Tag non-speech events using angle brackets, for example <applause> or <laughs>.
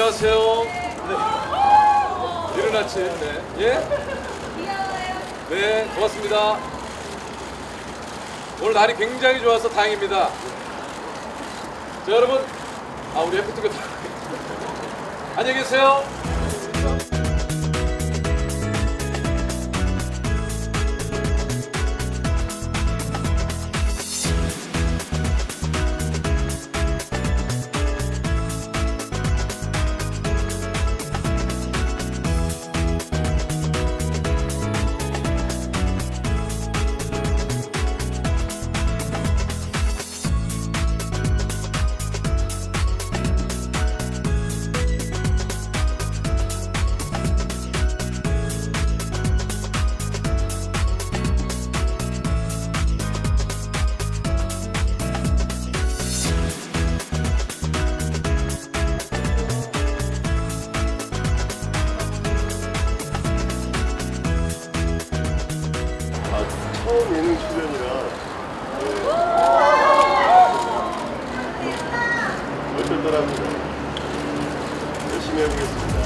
안녕하세요. 네. 이른 아침, 네. 예? 네, 고맙습니다. 오늘 날이 굉장히 좋아서 다행입니다. 자, 여러분. 아, 우리 해피투게더. <laughs> 안녕히 계세요. 처음 예능 출연이라 네. 어쩔더랍니다 열심히 해보겠습니다